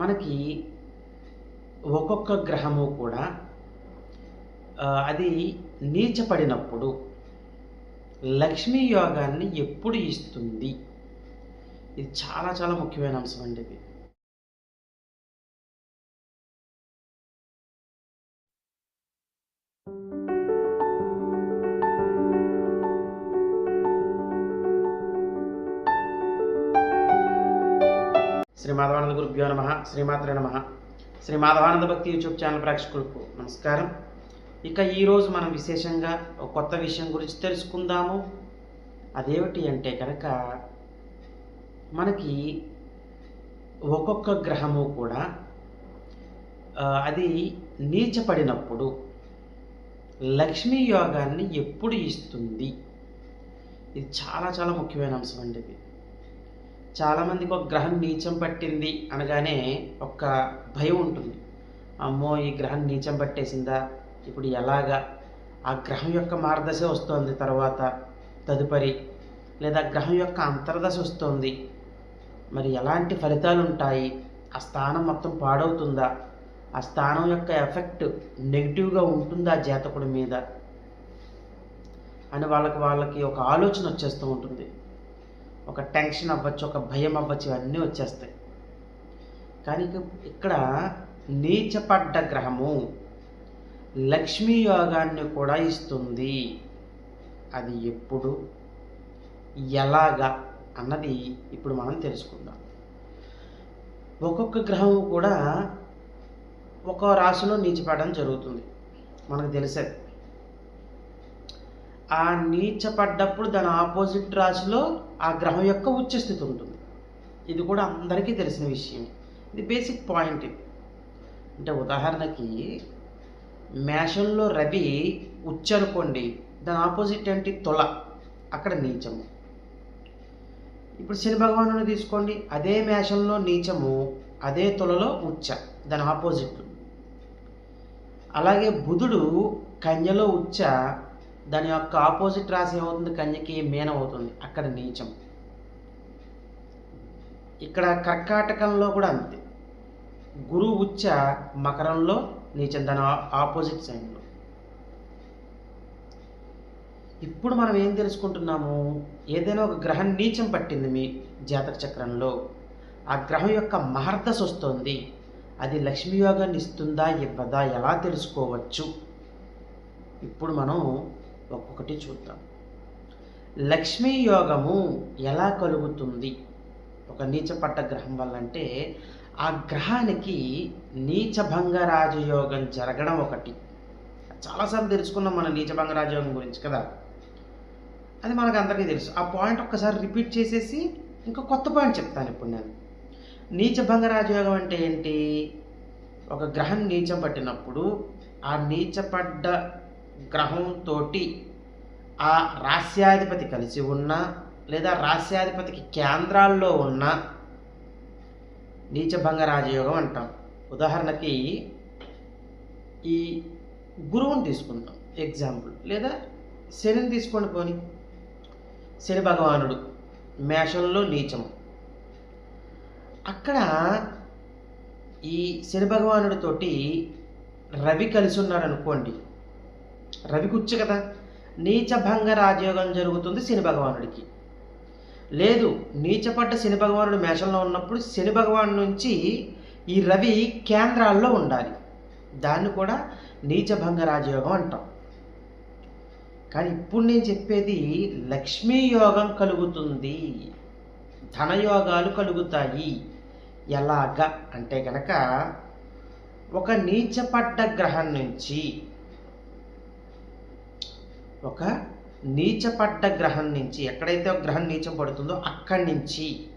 మనకి ఒక్కొక్క గ్రహము కూడా అది నీచపడినప్పుడు లక్ష్మీ యోగాన్ని ఎప్పుడు ఇస్తుంది? ఇది చాలా చాలా ముఖ్యమైన అంశం అండి ఇది. శ్రీ మాధవానంద గురుభ్యో నమ శ్రీమాత్రే నమ. శ్రీ మాధవానంద భక్తి యూట్యూబ్ ఛానల్ ప్రేక్షకులకు నమస్కారం. ఇక ఈరోజు మనం విశేషంగా ఒక కొత్త విషయం గురించి తెలుసుకుందాము. అదేమిటి అంటే కనుక మనకి ఒక్కొక్క గ్రహము కూడా అది నీచపడినప్పుడు లక్ష్మీ యోగాన్ని ఎప్పుడు ఇస్తుంది? ఇది చాలా చాలా ముఖ్యమైన అంశం అండి ఇది. చాలామందికి ఒక గ్రహం నీచం పట్టింది అనగానే ఒక భయం ఉంటుంది. అమ్మో ఈ గ్రహం నీచం పట్టేసిందా? ఇప్పుడు ఎలాగా? ఆ గ్రహం యొక్క మార్గదశ వస్తోంది తర్వాత తదుపరి. లేదా గ్రహం యొక్క అంతర్దశ వస్తోంది. మరి ఎలాంటి ఫలితాలు ఉంటాయి ఆ స్థానం మొత్తం పాడవుతుందా? ఆ స్థానం యొక్క ఎఫెక్ట్ నెగిటివ్గా ఉంటుందా జాతకుడి మీద? అని వాళ్ళకి వాళ్ళకి ఒక ఆలోచన వచ్చేస్తూ ఉంటుంది. ఒక టెన్షన్ అవ్వచ్చు ఒక భయం అవ్వచ్చు ఇవన్నీ వచ్చేస్తాయి. కానీ ఇక్కడ నీచపడ్డ గ్రహము లక్ష్మీ యోగాన్ని కూడా ఇస్తుంది. అది ఎప్పుడు ఎలాగా అన్నది ఇప్పుడు మనం తెలుసుకుందాం. ఒక్కొక్క గ్రహం కూడా ఒక రాశిలో నీచపడడం జరుగుతుంది. మనకు తెలిసేది. ఆ నీచపడ్డప్పుడు దాని ఆపోజిట్ రాశిలో ఆ గ్రహం యొక్క ఉచ్చస్థితి ఉంటుంది. ఇది కూడా అందరికీ తెలిసిన విషయం. ఇది బేసిక్ పాయింట్ ఇది అంటే ఉదాహరణకి మేషంలో రవి ఉచ్చ అనుకోండి దాని ఆపోజిట్ ఏంటి? తుల. అక్కడ నీచము. ఇప్పుడు శని భగవాను తీసుకోండి. అదే మేషంలో నీచము అదే తులలో ఉచ్చ దాని ఆపోజిట్ అలాగే బుధుడు కన్యలో ఉచ్చ దాని యొక్క ఆపోజిట్ రాశి ఏమవుతుంది? కన్యకి మీనం అవుతుంది. అక్కడ నీచం. ఇక్కడ కర్కాటకంలో కూడా అంతే. గురువు ఉచ్చ మకరంలో నీచం. దాని ఆపోజిట్ సైన్లో ఇప్పుడు మనం ఏం తెలుసుకుంటున్నాము? ఏదైనా ఒక గ్రహం నీచం పట్టింది మీ జాతక చక్రంలో. ఆ గ్రహం యొక్క మహర్దశ వస్తుంది. అది లక్ష్మీయోగాన్ని ఇస్తుందా? ఇవ్వదా? ఎలా తెలుసుకోవచ్చు? ఇప్పుడు మనం ఒక్కొక్కటి చూద్దాం. లక్ష్మీ యోగము ఎలా కలుగుతుంది? ఒక నీచపట్ట గ్రహం వల్ల అంటే ఆ గ్రహానికి నీచభంగ రాజయోగం జరగడం ఒకటి. చాలాసార్లు తెలుసుకున్నాం మన నీచభంగ రాజయోగం గురించి కదా? అది మనకు అందరికీ తెలుసు. ఆ పాయింట్ ఒక్కసారి రిపీట్ చేసేసి ఇంకా కొత్త పాయింట్ చెప్తాను ఇప్పుడు నేను. నీచభంగ రాజయోగం అంటే ఏంటి? ఒక గ్రహం నీచం పట్టినప్పుడు ఆ నీచపడ్డ గ్రహంతో ఆ రాస్యాధిపతి కలిసి ఉన్నా లేదా రాస్యాధిపతికి కేంద్రాల్లో ఉన్న నీచభంగ రాజయోగం అంటాం. ఉదాహరణకి ఈ గురువుని తీసుకుందాం ఎగ్జాంపుల్. లేదా శనిని తీసుకోండి పోని. శని భగవానుడు మేషంలో నీచము అక్కడ ఈ శని భగవానుడితోటి రవి కలిసి ఉన్నాడు అనుకోండి రవి కదా? నీచభంగ రాజయోగం జరుగుతుంది శని భగవానుడికి. లేదు నీచపడ్డ శని భగవానుడు మేషంలో ఉన్నప్పుడు శని భగవాను నుంచి ఈ రవి కేంద్రాల్లో ఉండాలి. దాన్ని కూడా నీచభంగ రాజయోగం అంటాం. కానీ ఇప్పుడు నేను చెప్పేది లక్ష్మీ యోగం కలుగుతుంది. ధనయోగాలు కలుగుతాయి. ఎలాగ? అంటే గనక ఒక నీచపడ్డ గ్రహం నుంచి ఒక నీచపడ్డ గ్రహం నుంచి ఎక్కడైతే ఒక గ్రహం నీచం పడుతుందో అక్కడి నుంచి.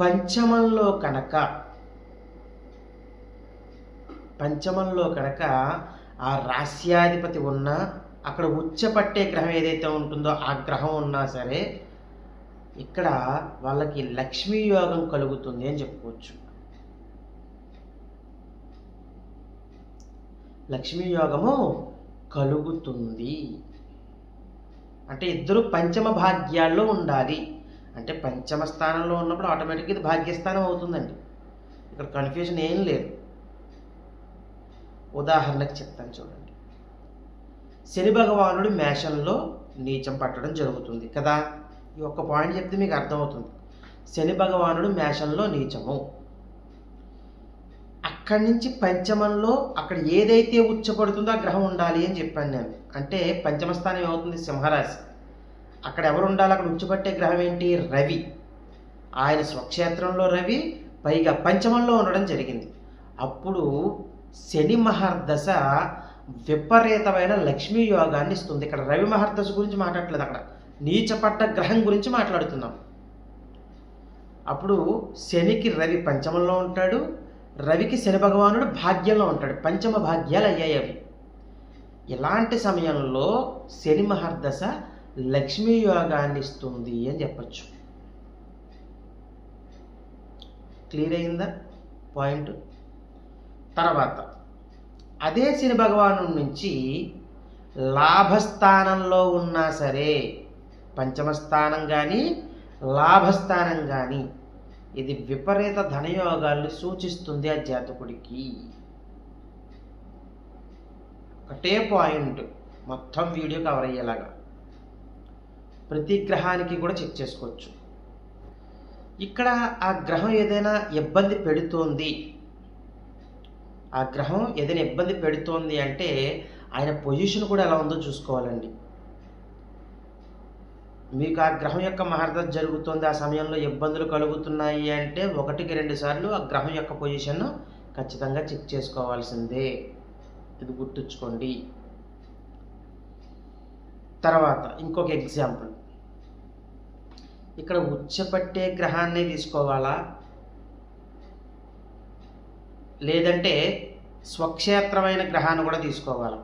పంచమంలో కనుక పంచమంలో కనుక ఆ రాస్యాధిపతి ఉన్నా అక్కడ ఉచ్చపట్టే గ్రహం ఏదైతే ఉంటుందో ఆ గ్రహం ఉన్నా సరే ఇక్కడ వాళ్ళకి లక్ష్మీ యోగం కలుగుతుంది అని చెప్పుకోవచ్చు. లక్ష్మీ యోగము కలుగుతుంది. అంటే ఇద్దరు పంచమ భాగ్యాల్లో ఉండాలి. అంటే పంచమ స్థానంలో ఉన్నప్పుడు ఆటోమేటిక్గా ఇది భాగ్యస్థానం అవుతుందండి. ఇక్కడ కన్ఫ్యూజన్ ఏం లేదు. ఉదాహరణకు చెప్తాను చూడండి. శని భగవానుడు మేషంలో నీచం పట్టడం జరుగుతుంది కదా. ఈ ఒక్క పాయింట్ చెప్తే మీకు అర్థమవుతుంది. శని భగవానుడు మేషంలో నీచము. అక్కడి నుంచి పంచమంలో అక్కడ ఏదైతే ఉచ్చబడుతుందో ఆ గ్రహం ఉండాలి అని చెప్పాను నేను. అంటే పంచమ స్థానం ఏమవుతుంది? సింహరాశి. అక్కడ ఎవరు ఉండాలి? అక్కడ ఉచ్చబట్టే గ్రహం ఏంటి? రవి. ఆయన స్వక్షేత్రంలో రవి పైగా పంచమంలో ఉండడం జరిగింది. అప్పుడు శని మహర్దశ విపరీతమైన లక్ష్మీ యోగాన్ని ఇస్తుంది. ఇక్కడ రవి మహర్దశ గురించి మాట్లాడలేదు అక్కడ. నీచపట్ట గ్రహం గురించి మాట్లాడుతున్నాం. అప్పుడు శనికి రవి పంచమంలో ఉంటాడు. రవికి శని భగవానుడు భాగ్యంలో ఉంటాడు. పంచమ భాగ్యాలు అయ్యాయి అవి. ఇలాంటి సమయంలో శని మహర్దశ లక్ష్మీ యోగాన్ని ఇస్తుంది అని చెప్పచ్చు. క్లియర్ అయిందా? పాయింట్. తర్వాత అదే శని భగవాను నుంచి లాభస్థానంలో ఉన్నా సరే పంచమస్థానం కానీ లాభస్థానం కానీ ఇది విపరీత ధనయోగాల్ని సూచిస్తుంది ఆ జాతకుడికి. ఒకటే పాయింట్ మొత్తం వీడియో కవర్ అయ్యేలాగా. ప్రతి గ్రహానికి కూడా చెక్ చేసుకోవచ్చు. ఇక్కడ ఆ గ్రహం ఏదైనా ఇబ్బంది పెడుతోంది. ఆ గ్రహం ఏదైనా ఇబ్బంది పెడుతోంది అంటే ఆయన పొజిషన్ కూడా ఎలా ఉందో చూసుకోవాలండి. మీకు ఆ గ్రహం యొక్క మహర్దశ జరుగుతుంది ఆ సమయంలో ఇబ్బందులు కలుగుతున్నాయి అంటే ఒకటికి రెండు సార్లు ఆ గ్రహం యొక్క పొజిషన్ ఖచ్చితంగా చెక్ చేసుకోవాల్సిందే. ఇది గుర్తుంచుకోండి. తర్వాత ఇంకొక ఎగ్జాంపుల్ ఇక్కడ ఉచ్చపట్టే గ్రహాన్ని తీసుకోవాలా? లేదంటే స్వక్షేత్రమైన గ్రహాన్ని కూడా తీసుకోవాలి?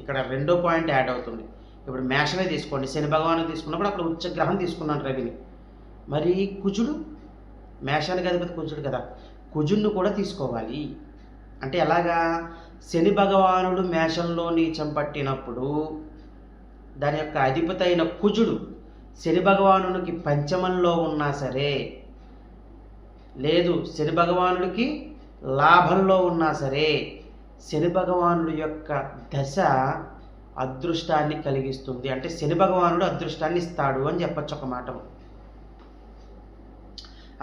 ఇక్కడ రెండో పాయింట్ యాడ్ అవుతుంది. ఇప్పుడు మేషమే తీసుకోండి శని భగవాను తీసుకున్నప్పుడు అక్కడ ఉచ్చ గ్రహం తీసుకున్నాను రవిని. మరి కుజుడు మేషానికి అధిపతి కుజుడు కదా కుజుడిని కూడా తీసుకోవాలి. అంటే ఎలాగా? శని భగవానుడు మేషంలో నీచం పట్టినప్పుడు దాని యొక్క అధిపతి అయిన కుజుడు శని భగవానుడికి పంచమంలో ఉన్నా సరే లేదు శని భగవానుడికి లాభంలో ఉన్నా సరే శని భగవానుడి యొక్క దశ అదృష్టాన్ని కలిగిస్తుంది. అంటే శని భగవానుడు అదృష్టాన్ని ఇస్తాడు అని చెప్పచ్చు ఒక మాట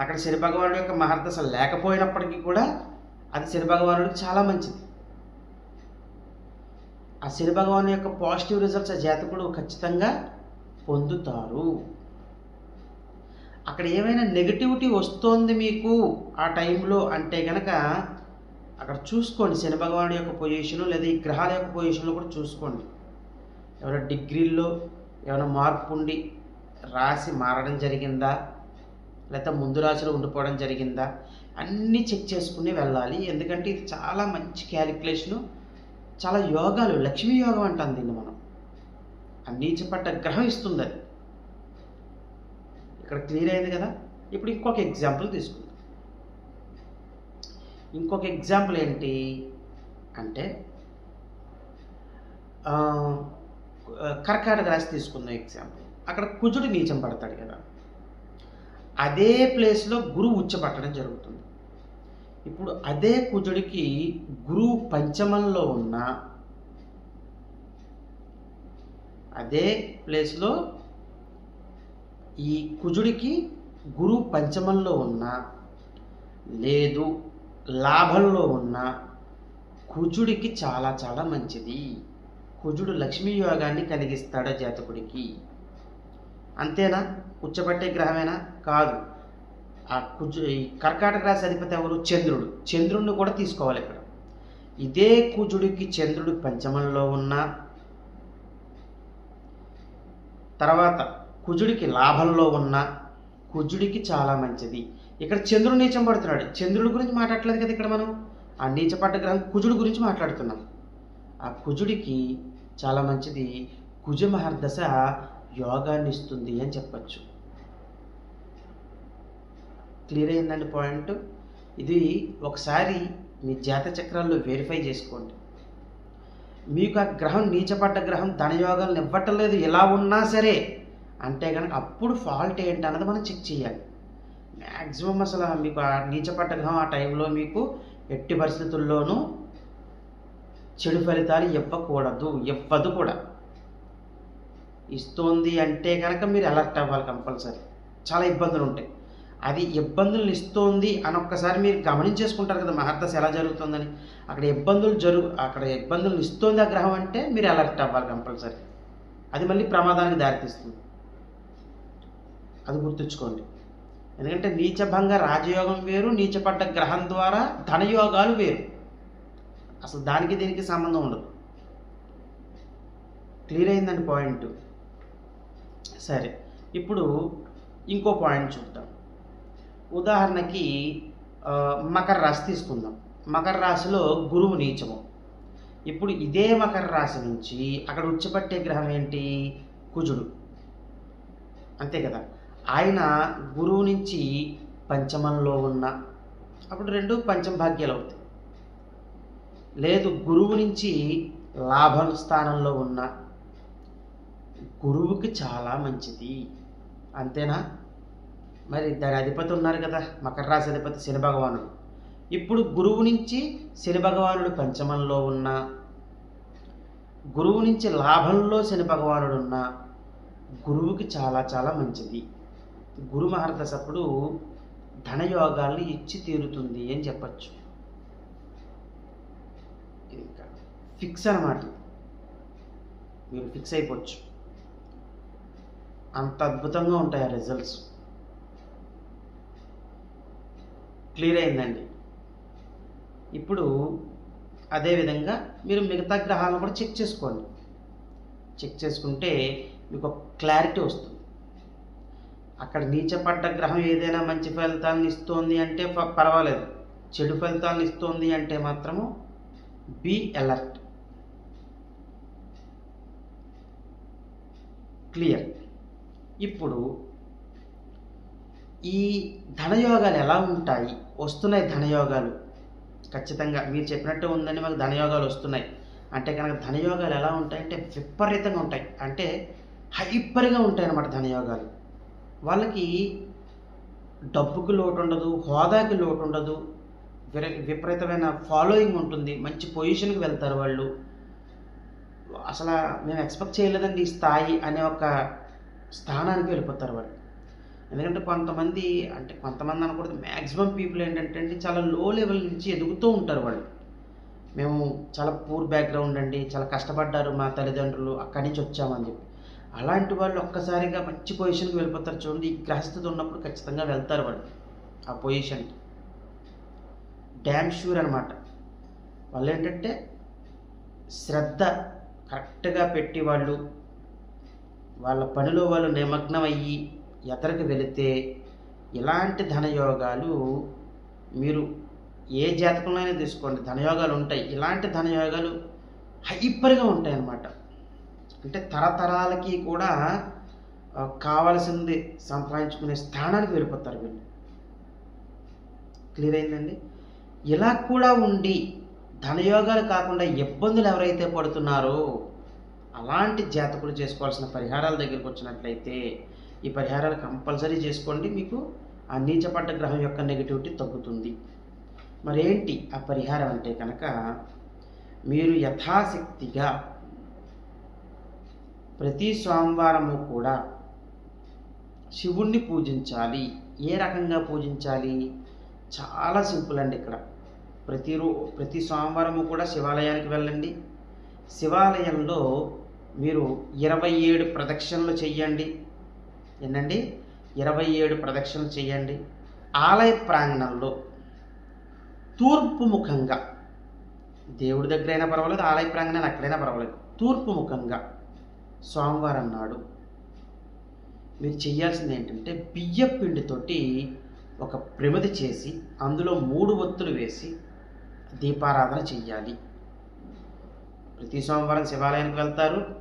అక్కడ శని భగవానుడు యొక్క మహర్దశ లేకపోయినప్పటికీ కూడా అది శని భగవానుడికి చాలా మంచిది. ఆ శని భగవాను యొక్క పాజిటివ్ రిజల్ట్స్ ఆ జాతకుడు ఖచ్చితంగా పొందుతారు. అక్కడ ఏమైనా నెగిటివిటీ వస్తోంది మీకు ఆ టైంలో అంటే కనుక అక్కడ చూసుకోండి శని భగవానుడి యొక్క పొజిషను లేదా ఈ గ్రహాల యొక్క పొజిషన్లో కూడా చూసుకోండి. ఏమైనా డిగ్రీల్లో ఏమైనా మార్పు ఉండి రాసి మారడం జరిగిందా? లేకపోతే ముందు రాశిలో ఉండిపోవడం జరిగిందా? అన్నీ చెక్ చేసుకుని వెళ్ళాలి. ఎందుకంటే ఇది చాలా మంచి క్యాలిక్యులేషను చాలా యోగాలు లక్ష్మీ యోగం అంటాం దీన్ని మనం. ఆ నీచపడ్డ గ్రహం ఇస్తుంది అది. ఇక్కడ క్లియర్ అయింది కదా? ఇప్పుడు ఇంకొక ఎగ్జాంపుల్ తీసుకుందాం. ఇంకొక ఎగ్జాంపుల్ ఏంటి? అంటే కర్కాటక రాశి తీసుకుందాం ఎగ్జాంపుల్ అక్కడ కుజుడు నీచం పడతాడు కదా. అదే ప్లేస్లో గురువు ఉచ్చపట్టడం జరుగుతుంది. ఇప్పుడు అదే కుజుడికి గురువు పంచమంలో ఉన్న అదే ప్లేస్లో ఈ కుజుడికి గురువు పంచమంలో ఉన్న లేదు లాభంలో ఉన్న కుజుడికి చాలా చాలా మంచిది. కుజుడు లక్ష్మీ యోగాన్ని కలిగిస్తాడు జాతకుడికి? అంతేనా? ఉచ్చబట్టే గ్రహమేనా? కాదు. ఆ కుజు ఈ కర్కాటక రాశి అధిపతి ఎవరు? చంద్రుడు. చంద్రుడిని కూడా తీసుకోవాలి ఇక్కడ. ఇదే కుజుడికి చంద్రుడు పంచమంలో ఉన్న తర్వాత కుజుడికి లాభంలో ఉన్న కుజుడికి చాలా మంచిది. ఇక్కడ చంద్రుడు నీచం పడుతున్నాడు. చంద్రుడి గురించి మాట్లాడలేదు కదా ఇక్కడ మనం? ఆ నీచపడ్డ గ్రహం కుజుడి గురించి మాట్లాడుతున్నాం. ఆ కుజుడికి చాలా మంచిది. కుజమహర్దశ యోగాన్ని ఇస్తుంది అని చెప్పచ్చు. క్లియర్ అయిందండి పాయింట్? ఇది ఒకసారి మీ జాత చక్రాల్లో వెరిఫై చేసుకోండి. మీకు ఆ గ్రహం నీచపడ్డ గ్రహం ధనయోగాలను ఇవ్వటం లేదు. ఎలా ఉన్నా సరే అంటే కనుక అప్పుడు ఫాల్ట్ ఏంటి అన్నది మనం చెక్ చేయాలి. మ్యాక్సిమం అసలు మీకు ఆ నీచపడ్డ గ్రహం ఆ టైంలో మీకు ఎట్టి పరిస్థితుల్లోనూ చెడు ఫలితాలు ఇవ్వకూడదు ఇవ్వదు కూడా. ఇస్తోంది అంటే కనుక మీరు అలర్ట్ అవ్వాలి కంపల్సరీ. చాలా ఇబ్బందులు ఉంటాయి. అది ఇబ్బందులు ఇస్తోంది అని ఒక్కసారి మీరు గమనించేసుకుంటారు కదా మహర్దశ ఎలా జరుగుతుందని. అక్కడ ఇబ్బందులు జరుగు అక్కడ ఇబ్బందులు ఇస్తోంది ఆ గ్రహం అంటే మీరు అలర్ట్ అవ్వాలి కంపల్సరీ. అది మళ్ళీ ప్రమాదానికి దారితీస్తుంది. అది గుర్తుంచుకోండి. ఎందుకంటే నీచభంగ రాజయోగం వేరు నీచపడ్డ గ్రహం ద్వారా ధనయోగాలు వేరు. అసలు దానికి దీనికి సంబంధం ఉండదు. క్లియర్ అయిందండి పాయింట్? సరే ఇప్పుడు ఇంకో పాయింట్ చూద్దాం. ఉదాహరణకి మకర రాశి తీసుకుందాం. మకర రాశిలో గురువు నీచము. ఇప్పుడు ఇదే మకర రాశి నుంచి అక్కడ ఉచ్చిపట్టే గ్రహం ఏంటి? కుజుడు. అంతే కదా? ఆయన గురువు నుంచి పంచమంలో ఉన్న అప్పుడు రెండు పంచమ భాగ్యాలు అవుతాయి. లేదు గురువు నుంచి లాభ స్థానంలో ఉన్న గురువుకి చాలా మంచిది. అంతేనా? మరి దాని అధిపతి ఉన్నారు కదా మకర రాశి అధిపతి శని భగవానుడు. ఇప్పుడు గురువు నుంచి శని భగవానుడు పంచమంలో ఉన్న గురువు నుంచి లాభంలో శని భగవానుడు ఉన్న గురువుకి చాలా చాలా మంచిది. గురు మహర్దశ ధనయోగాల్ని ఇచ్చి తీరుతుంది అని చెప్పచ్చు. ఇది ఫిక్స్ అనమాట మీరు ఫిక్స్ అయిపోవచ్చు. అంత అద్భుతంగా ఉంటాయి ఆ రిజల్ట్స్ క్లియర్ అయిందండి. ఇప్పుడు అదేవిధంగా మీరు మిగతా గ్రహాలను కూడా చెక్ చేసుకోండి. చెక్ చేసుకుంటే మీకు ఒక క్లారిటీ వస్తుంది. అక్కడ నీచపడ్డ గ్రహం ఏదైనా మంచి ఫలితాలను ఇస్తోంది అంటే పర్వాలేదు. చెడు ఫలితాలను ఇస్తోంది అంటే మాత్రము బీ అలర్ట్ క్లియర్ ఇప్పుడు ఈ ధనయోగాలు ఎలా ఉంటాయి? వస్తున్నాయి ధనయోగాలు. ఖచ్చితంగా మీరు చెప్పినట్టు ఉందని మాకు ధనయోగాలు వస్తున్నాయి. అంటే కనుక ధనయోగాలు ఎలా ఉంటాయి అంటే విపరీతంగా ఉంటాయి. అంటే హైపర్గా ఉంటాయి అన్నమాట ధనయోగాలు. వాళ్ళకి డబ్బుకి లోటు ఉండదు హోదాకి లోటు ఉండదు విపరీతమైన ఫాలోయింగ్ ఉంటుంది. మంచి పొజిషన్కి వెళ్తారు వాళ్ళు. అసలు మేము ఎక్స్పెక్ట్ చేయలేదండి ఈ స్థాయి అనే ఒక స్థానానికి వెళ్ళిపోతారు వాళ్ళు. ఎందుకంటే కొంతమంది అంటే కొంతమంది అనకూడదు మ్యాక్సిమం పీపుల్ ఏంటంటే అండి చాలా లో లెవెల్ నుంచి ఎదుగుతూ ఉంటారు వాళ్ళు. మేము చాలా పూర్ బ్యాక్గ్రౌండ్ అండి చాలా కష్టపడ్డారు మా తల్లిదండ్రులు అక్కడి నుంచి వచ్చామని చెప్పి. అలాంటి వాళ్ళు ఒక్కసారిగా మంచి పొజిషన్కి వెళ్ళిపోతారు చూడండి ఈ గ్రహస్థత ఉన్నప్పుడు ఖచ్చితంగా వెళ్తారు వాళ్ళు ఆ పొజిషన్కి డ్యామ్ షూర్ అనమాట వాళ్ళు ఏంటంటే శ్రద్ధ కరెక్ట్గా పెట్టి వాళ్ళు వాళ్ళ పనిలో వాళ్ళు నిమగ్నం అయ్యి ఎదరికి వెళితే ఇలాంటి ధనయోగాలు మీరు ఏ జాతకంలో అయినా తీసుకోండి. ధనయోగాలు ఉంటాయి. ఇలాంటి ధనయోగాలు హైపర్గా ఉంటాయి అన్నమాట అంటే తరతరాలకి కూడా కావాల్సింది సంపాదించుకునే స్థానానికి వెళ్ళిపోతారు వీళ్ళు. క్లియర్ అయిందండి? ఇలా కూడా ఉండి ధనయోగాలు కాకుండా ఇబ్బందులు ఎవరైతే పడుతున్నారో అలాంటి జాతకులు చేసుకోవాల్సిన పరిహారాల దగ్గరికి వచ్చినట్లయితే ఈ పరిహారాలు కంపల్సరీ చేసుకోండి. మీకు ఆ నీచపడ్డ గ్రహం యొక్క నెగిటివిటీ తగ్గుతుంది. మరేంటి ఆ పరిహారం అంటే కనుక మీరు యథాశక్తిగా ప్రతి సోమవారము కూడా శివుణ్ణి పూజించాలి. ఏ రకంగా పూజించాలి? చాలా సింపుల్ అండి ఇక్కడ. ప్రతిరో ప్రతి సోమవారము కూడా శివాలయానికి వెళ్ళండి. శివాలయంలో మీరు ఇరవై ఏడు ప్రదక్షిణలు చెయ్యండి. ఏంటండి? ఇరవై ఏడు ప్రదక్షిణలు చేయండి ఆలయ ప్రాంగణంలో తూర్పు ముఖంగా దేవుడి దగ్గరైనా పర్వాలేదు ఆలయ ప్రాంగణాన్ని ఎక్కడైనా పర్వాలేదు. తూర్పు ముఖంగా సోమవారం నాడు మీరు చేయాల్సింది ఏంటంటే బియ్య పిండితోటి ఒక ప్రమిది చేసి అందులో మూడు ఒత్తులు వేసి దీపారాధన చెయ్యాలి. ప్రతి సోమవారం శివాలయానికి వెళ్తారు.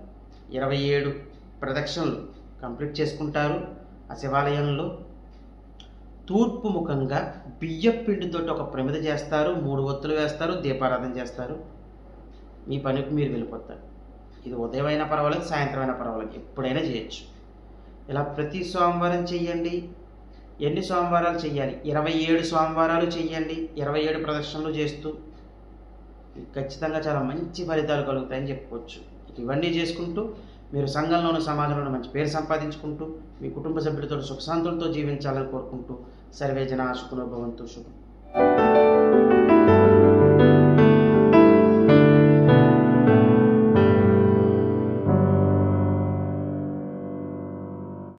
ఇరవై ఏడు ప్రదక్షిణలు కంప్లీట్ చేసుకుంటారు. ఆ శివాలయంలో తూర్పు ముఖంగా బియ్యం పిండితోటి ఒక ప్రమిద చేస్తారు. మూడు ఒత్తులు వేస్తారు. దీపారాధన చేస్తారు. మీ పనికి మీరు వెళ్ళిపోతారు. ఇది ఉదయం అయినా పర్వాలేదు సాయంత్రం అయినా పర్వాలేదు. ఎప్పుడైనా చేయొచ్చు. ఇలా ప్రతి సోమవారం చెయ్యండి. ఎన్ని సోమవారాలు చేయాలి ఇరవై ఏడు సోమవారాలు చేయండి ఇరవై ఏడు ప్రదర్శనలు చేస్తూ ఖచ్చితంగా చాలా మంచి ఫలితాలు కలుగుతాయని చెప్పుకోవచ్చు. ఇవన్నీ చేసుకుంటూ మీరు సంఘంలోనూ సమాజంలోనూ మంచి పేరు సంపాదించుకుంటూ మీ కుటుంబ సభ్యులతో సుఖశాంతులతో జీవించాలని కోరుకుంటూ సర్వే జన సుఖనోభవంతు శుభం.